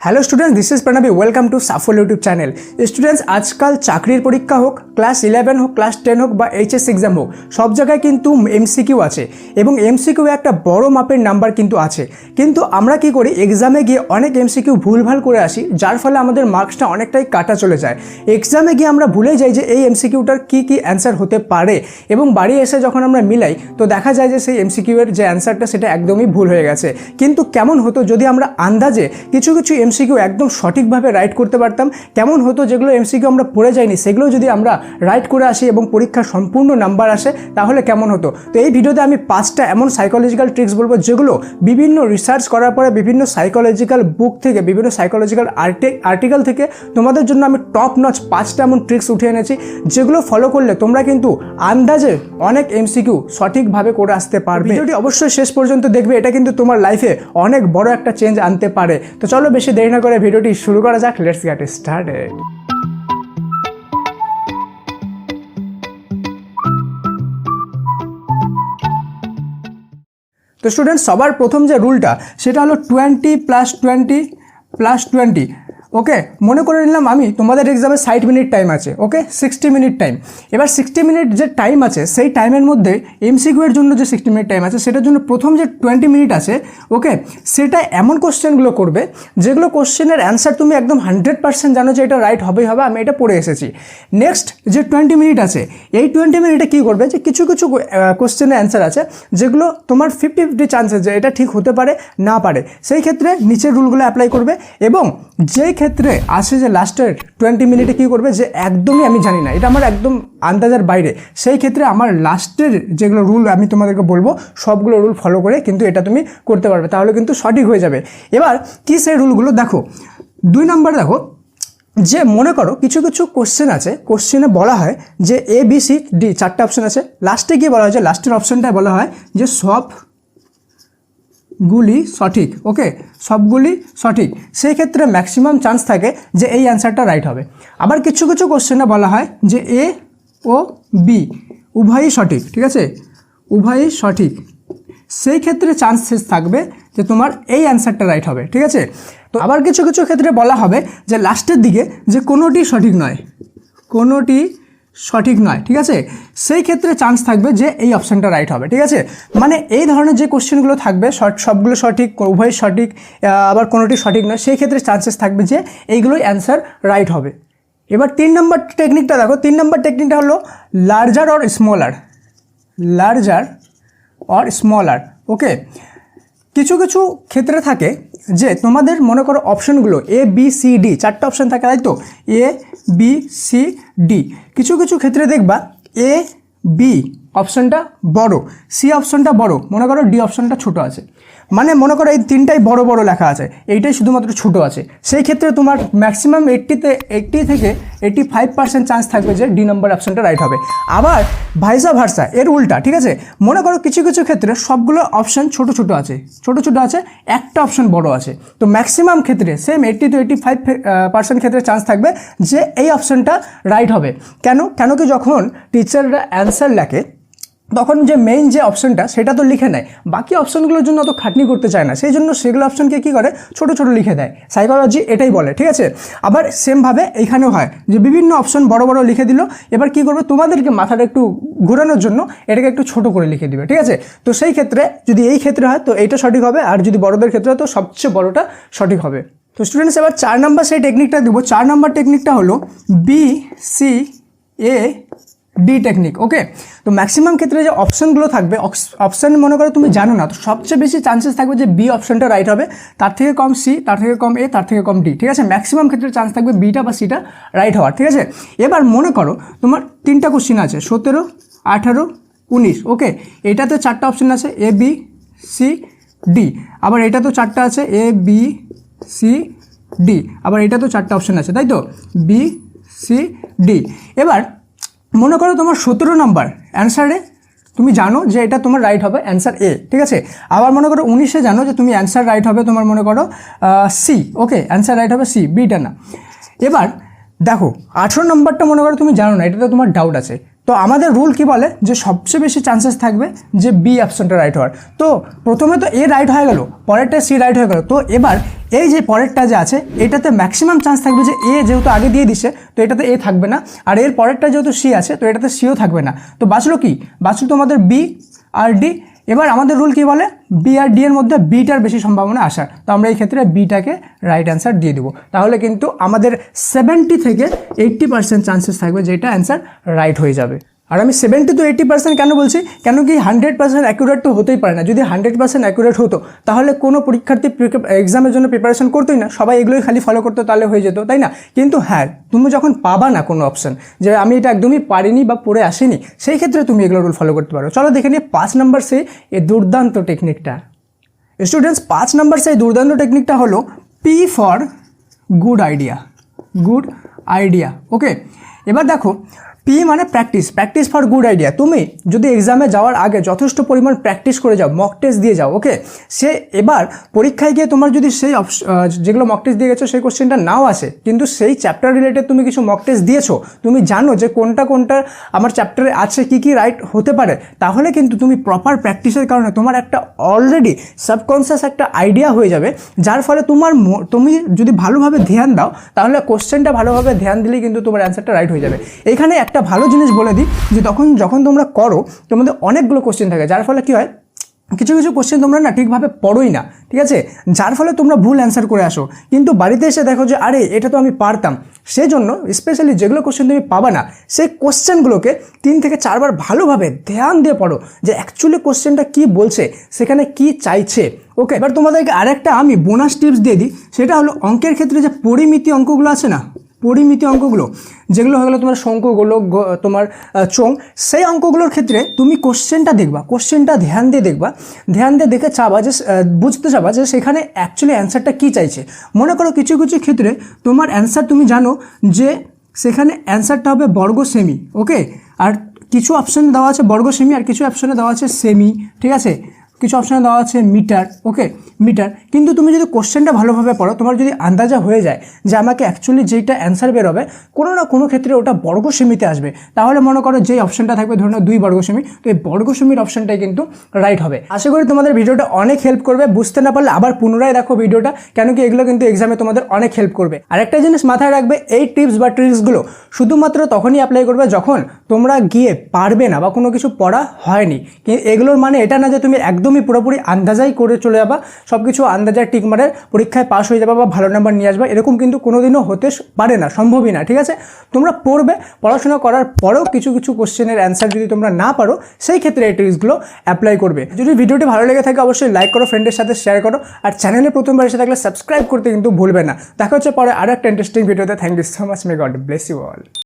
Hello students this is Pranabi welcome to Safal YouTube channel students আজকাল চাকরির পরীক্ষা হোক ক্লাস ইলেভেন হোক ক্লাস টেন হোক বা এইচএস এক্সাম হোক, সব জায়গায় কিন্তু এমসিকিউ আছে। এবং এমসিকিউ একটা বড় মাপের নাম্বার কিন্তু আছে। কিন্তু আমরা কি করি এক্সামে গিয়ে অনেক এমসিকিউ ভুলভাল করে আসি, যার ফলে আমাদের মার্কসটা অনেকটাই কাটা চলে যায়। এক্সামে গিয়ে আমরা ভুলে যাই যে এই এমসিকিউটার কী কী অ্যান্সার হতে পারে। এবং বাড়ি এসে যখন আমরা মিলাই, তো দেখা যায় যে সেই এমসিকিউ এর যে অ্যান্সারটা সেটা একদমই ভুল হয়ে গেছে। কিন্তু কেমন হতো যদি আমরা আন্দাজে কিছু কিছু এমসিকিউ একদম সঠিকভাবে রাইট করতে পারতাম। কেমন হতো যেগুলো এমসিকিউ আমরা পড়ে যাইনি, সেগুলো যদি আমরা রাইট করে আসি এবং পরীক্ষার সম্পূর্ণ নাম্বার আসে, তাহলে কেমন হতো? তো এই ভিডিওতে আমি পাঁচটা এমন সাইকোলজিক্যাল ট্রিক্স বলব, যেগুলো বিভিন্ন রিসার্চ করার পরে বিভিন্ন সাইকোলজিক্যাল বুক থেকে, বিভিন্ন সাইকোলজিক্যাল আর্টিকেল থেকে তোমাদের জন্য আমি টপ নচ পাঁচটা এমন ট্রিক্স উঠে এনেছি, যেগুলো ফলো করলে তোমরা কিন্তু আন্দাজে অনেক এমসিকিউ সঠিকভাবে করে আসতে পারবে। ভিডিওটি অবশ্যই শেষ পর্যন্ত দেখবে, এটা কিন্তু তোমার লাইফে অনেক বড় একটা চেঞ্জ আনতে পারে। তো চলো বেশি দেরি না করে ভিডিওটি শুরু করা যাক লেটস গেট স্টার্টেড তো স্টুডেন্ট সবার প্রথম যে রুলটা সেটা হলো twenty plus twenty plus twenty okay মনে করে নিলাম আমি, তোমাদের এক্সামে ষাট মিনিট টাইম আছে ওকে সিক্সটি মিনিট টাইম এবার সিক্সটি মিনিট যে টাইম আছে, সেই টাইমের মধ্যে এমসিকিউয়ের জন্য যে সিক্সটি মিনিট টাইম আছে, সেটার জন্য প্রথম যে টোয়েন্টি মিনিট আছে ওকে সেটা এমন কোশ্চেনগুলো করবে, যেগুলো কোশ্চেনের অ্যান্সার তুমি একদম হান্ড্রেড পার্সেন্ট জানো যে এটা রাইট হবেই হবে, আমি এটা পড়ে এসেছি। নেক্সট যে টোয়েন্টি মিনিট আছে, এই টোয়েন্টি মিনিটে কী করবে যে কিছু কিছু কোশ্চেনের অ্যান্সার আছে, যেগুলো তোমার ফিফটি ফিফটি চান্সেস যে এটা ঠিক হতে পারে, না পারে। সেই ক্ষেত্রে নিচের রুলগুলো অ্যাপ্লাই করবে এবং যেই ক্ষেত্রে আসে যে লাস্টের টোয়েন্টি মিনিটে কী করবে যে একদমই আমি জানি না। এটা আমার একদম আন্দাজের বাইরে। সেই ক্ষেত্রে আমার লাস্টের যেগুলো রুল আমি তোমাদেরকে বলব, সবগুলো রুল ফলো করে কিন্তু এটা তুমি করতে পারবে, তাহলে কিন্তু সঠিক হয়ে যাবে। এবার কি সেই রুলগুলো দেখো, দুই নম্বর দেখো, যে মনে করো কিছু কিছু কোশ্চেন আছে কোশ্চেনে বলা হয় যে এ বি সি ডি চারটে অপশন আছে। লাস্টে গিয়ে বলা হয় যে লাস্টের অপশনটায় বলা হয় যে সব গুলি সঠিক, ওকে? সবগুলি সঠিক। সেই ক্ষেত্রে ম্যাক্সিমাম চান্স থাকে যে এই অ্যান্সারটা রাইট হবে। আবার কিছু কিছু কোশ্চেনে বলা হয় যে এ ও বি উভয়ই সঠিক, ঠিক আছে? উভয়ই সঠিক। সেই ক্ষেত্রে চান্সেস থাকবে যে তোমার এই অ্যান্সারটা রাইট হবে, ঠিক আছে? তো আবার কিছু কিছু ক্ষেত্রে বলা হবে যে লাস্টের দিকে যে কোনোটি সঠিক নয়, কোনোটি সঠিক নয়, ঠিক আছে? সেই ক্ষেত্রে চান্স থাকবে যে এই অপশানটা রাইট হবে, ঠিক আছে? মানে এই ধরনের যে কোশ্চেনগুলো থাকবে সবগুলো সঠিক, উভয় সঠিক আবার কোনোটি সঠিক নয়, সেই ক্ষেত্রে চান্সেস থাকবে যে এইগুলোই অ্যান্সার রাইট হবে। এবার তিন নম্বর টেকনিকটা দেখো, তিন নম্বর টেকনিকটা হলো larger or smaller larger or smaller okay কিছু কিছু ক্ষেত্রে থাকে যে তোমাদের মনে করো অপশনগুলো এ বি সি ডি চারটে অপশন থাকে, তাই তো? এ বি সি ডি কিছু কিছু ক্ষেত্রে দেখবা এ বি অপশানটা বড় সি অপশানটা বড়। মনে করো ডি অপশানটা ছোট আছে। মানে মনে করো এই তিনটাই বড় বড় লেখা আছে, এইটাই শুধুমাত্র ছোট আছে। সেই ক্ষেত্রে তোমার ম্যাক্সিমাম এইট্টিতে এইট্টি থেকে এইট্টি ফাইভ পার্সেন্ট চান্স থাকবে যে ডি নম্বর অপশানটা রাইট হবে। আবার ভাইসা ভার্সা এর উল্টা, ঠিক আছে? মনে করো কিছু কিছু ক্ষেত্রে সবগুলো অপশান ছোট ছোট আছে, ছোট ছোট আছে, একটা অপশান বড় আছে। তো ম্যাক্সিমাম ক্ষেত্রে same eighty two eighty five percent ক্ষেত্রে চান্স থাকবে যে এই অপশানটা রাইট হবে। কেন? কেন কি যখন টিচাররা অ্যান্সার লেখে তখন যে মেইন যে অপশনটা সেটা তো লিখে নেয়। বাকি অপশনগুলোর জন্য অত খাটনি করতে চায় না। সেই জন্য সেগুলো অপশনকে কী করে? ছোট ছোট লিখে দেয়। সাইকোলজি এটাই বলে, ঠিক আছে? আবার সেমভাবে এইখানেও হয় যে বিভিন্ন অপশন বড় বড় লিখে দিল। এবার কী করবে? তোমাদেরকে মাথাটা একটু ঘোরানোর জন্য এটাকে একটু ছোট করে লিখে দিবে, ঠিক আছে? তো সেই ক্ষেত্রে যদি এই ক্ষেত্রে হয়, তো এইটা সঠিক হবে। আর যদি বড়দের ক্ষেত্রে হয়, তো সবচেয়ে বড়টা সঠিক হবে। তো স্টুডেন্টস এবার চার নাম্বার সেই টেকনিকটা দেবো। চার নাম্বার টেকনিকটা হলো B C A D technique okay তো ম্যাক্সিমাম ক্ষেত্রে যে অপশনগুলো থাকবে অপশান মনে করো তুমি জানো না, তো সবচেয়ে বেশি চান্সেস থাকবে যে বি অপশনটা রাইট হবে, তার থেকে কম সি তার থেকে কম এ তার থেকে কম ডি ঠিক আছে? ম্যাক্সিমাম ক্ষেত্রে চান্স থাকবে বিটা বা সিটা রাইট হওয়ার, ঠিক আছে? এবার মনে করো তোমার তিনটা কোশ্চিন আছে, সতেরো, আঠারো, উনিশ ওকে এটাতে চারটা অপশন আছে এ বি সি ডি আবার এটা তো চারটা আছে এ বি সি ডি আবার এটা তো চারটা অপশন আছে, তাই তো? বি সি ডি এবার মনে করো তোমার সতেরো নাম্বার অ্যান্সারে তুমি জানো যে এটা তোমার রাইট হবে অ্যান্সার এ ঠিক আছে? আবার মনে করো উনিশে জানো যে তুমি অ্যান্সার রাইট হবে তোমার মনে করো সি ওকে অ্যান্সার রাইট হবে সি বিটা না। এবার দেখো, আঠেরো নম্বরটা মনে করো তুমি জানো না, এটাতে তোমার ডাউট আছে। তো আমাদের রুল কি বলে? যে সবচেয়ে বেশি চান্সেস থাকবে যে বি অপশনটা রাইট হওয়ার। তো প্রথমে তো এ রাইট হয়ে গেল, পরেরটা সি রাইট হয়ে গেল। তো এবার এই যে পরেরটা যে আছে, এটাতে ম্যাক্সিমাম চান্স থাকবে যে এ যেহেতু আগে দিয়ে দিছে, তো এটাতে এ থাকবে না। আর এর পরেরটা যেহেতু সি আছে, তো এটাতে সিও থাকবে না। তো বাঁচলো কি? বাঁচলো তোমাদের বি আর ডি এবার আমাদের রুল কি বলে? বি আর ডি এর মধ্যে বিটার বেশি সম্ভাবনা আসার তো আমরা এই ক্ষেত্রে বিটাকে রাইট অ্যান্সার দিয়ে দেবো। তাহলে কিন্তু আমাদের সেভেন্টি থেকে এইট্টি পার্সেন্ট চান্সেস থাকবে যে এটা অ্যান্সার রাইট হয়ে যাবে। আর আমি সেভেন্টি টু এইটি পার্সেন্ট কেন বলছি? কেন কি হান্ড্রেড পার্সেন্ট অ্যাকুরেট তো হতেই পারে না। যদি হান্ড্রেড পার্সেন্ট অ্যাকুরেট হতো, তাহলে কোনো পরীক্ষার্থী এক্সামের জন্য প্রিপারেশন করতোই না। সবাই এগুলোই খালি ফলো করতো, তাহলে হয়ে যেত, তাই না? কিন্তু হ্যাঁ তুমি যখন পাবা না কোনো অপশন যে আমি এটা একদমই পারিনি বা পড়ে আসিনি, সেই ক্ষেত্রে তুমি এগুলো রুল ফলো করতে পারো। চলো দেখে নিয়ে পাঁচ নম্বর সেই, এই দুর্দান্ত টেকনিকটা স্টুডেন্টস পাঁচ নাম্বার সেই দুর্দান্ত টেকনিকটা হলো P for good idea good idea okay এবার দেখো পি মানে practice practice for good idea তুমি যদি এক্সামে যাওয়ার আগে যথেষ্ট পরিমাণ প্র্যাকটিস করে যাও মক টেস্ট দিয়ে যাও ওকে সে এবার পরীক্ষায় গিয়ে তোমার যদি সেই যেগুলো মক টেস্ট দিয়ে গেছো, সেই কোশ্চেনটা নাও আসে, কিন্তু সেই চ্যাপ্টার রিলেটেড তুমি কিছু মক টেস্ট দিয়েছ, তুমি জানো যে কোনটা কোনটা আমার চ্যাপ্টারে আছে, কি কি রাইট হতে পারে, তাহলে কিন্তু তুমি প্রপার প্র্যাকটিসের কারণে তোমার একটা অলরেডি সাবকনসিয়াস একটা আইডিয়া হয়ে যাবে, যার ফলে তোমার তুমি যদি ভালোভাবে ধ্যান দাও, তাহলে কোশ্চেনটা ভালোভাবে ধ্যান দিলেই কিন্তু তোমার অ্যান্সারটা রাইট হয়ে যাবে। এখানে একটা ভালো জিনিস বলে দিই যে তখন যখন তোমরা করো, তোমাদের অনেকগুলো কোশ্চেন থাকে। যার ফলে কী হয়? কিছু কিছু কোশ্চেন তোমরা না ঠিকভাবে পড়োই না, ঠিক আছে? যার ফলে তোমরা ভুল অ্যান্সার করে আসো। কিন্তু বাড়িতে এসে দেখো যে, আরে, এটা তো আমি পারতাম। সেই জন্য স্পেশালি যেগুলো কোশ্চেন তুমি পাবা না, সেই কোশ্চেনগুলোকে তিন থেকে চারবার ভালোভাবে ধ্যান দিয়ে পড়ো যে অ্যাকচুয়ালি কোশ্চেনটা কি বলছে, সেখানে কি চাইছে। ওকে এবার তোমাদেরকে আরেকটা আমি বোনাস টিপস দিয়ে দিই। সেটা হলো অঙ্কের ক্ষেত্রে যে পরিমিতি অঙ্কগুলো আছে না পরিমিতি অঙ্কগুলো, যেগুলো হয়ে গেলো তোমার শঙ্কুগুলো তোমার চোং সেই অঙ্কগুলোর ক্ষেত্রে তুমি কোশ্চেনটা দেখবা কোশ্চেনটা ধ্যান দিয়ে দেখবা, ধ্যান দিয়ে দেখে চাবা যে বুঝতে চাবা যে সেখানে অ্যাকচুয়ালি অ্যান্সারটা কী চাইছে। মনে করো কিছু কিছু ক্ষেত্রে তোমার অ্যান্সার তুমি জানো যে সেখানে অ্যান্সারটা হবে বর্গ সেমি ওকে আর কিছু অপশান দেওয়া আছে বর্গ সেমি আর কিছু অপশানে দেওয়া আছে সেমি ঠিক আছে? কিছু অপশানে দেওয়া আছে মিটার ওকে মিটার কিন্তু তুমি যদি কোশ্চেনটা ভালোভাবে পড়ো, তোমার যদি আন্দাজা হয়ে যায় যে আমাকে অ্যাকচুয়ালি যেইটা অ্যান্সার বেরোবে, কোনো না কোনো ক্ষেত্রে ওটা বর্গ সেমিতে আসবে। তাহলে মনে করো যেই অপশানটা থাকবে ধরুন দুই বর্গ সেমি তো এই বর্গ সেমির অপশানটাই কিন্তু রাইট হবে। আশা করি তোমাদের ভিডিওটা অনেক হেল্প করবে। বুঝতে না পারলে আবার পুনরায় দেখো ভিডিওটা কেন কি এগুলো কিন্তু এক্সামে তোমাদের অনেক হেল্প করবে। আরেকটা জিনিস মাথায় রাখবে, এই টিপস বা ট্রিক্সগুলো শুধুমাত্র তখনই অ্যাপ্লাই করবে যখন তোমরা গিয়ে পারবে না বা কোনো কিছু পড়া হয়নি। এগুলোর মানে এটা না যে তুমি একদমই পুরোপুরি আন্দাজাই করে চলে যাবা। সব কিছু আন্দাজার টিক মারে, পরীক্ষায় পাস হয়ে যাবা বা ভালো নাম্বার নিয়ে আসবা, এরকম কিন্তু কোনোদিনও হতে পারে না, সম্ভবই না, ঠিক আছে? তোমরা পড়বে, পড়াশোনা করার পরেও কিছু কিছু কোশ্চেনের অ্যান্সার যদি তোমরা না পারো, সেই ক্ষেত্রে এই ট্রিক্সগুলো অ্যাপ্লাই করবে। যদি ভিডিওটি ভালো লেগে থাকে, অবশ্যই লাইক করো ফ্রেন্ডের সাথে শেয়ার করো, আর চ্যানেলে প্রথমবার এসে থাকলে সাবস্ক্রাইব করতে কিন্তু ভুলবে না। দেখা হচ্ছে পরে আরও একটা ইন্টারেস্টিং ভিডিওতে thank you so much may God bless you all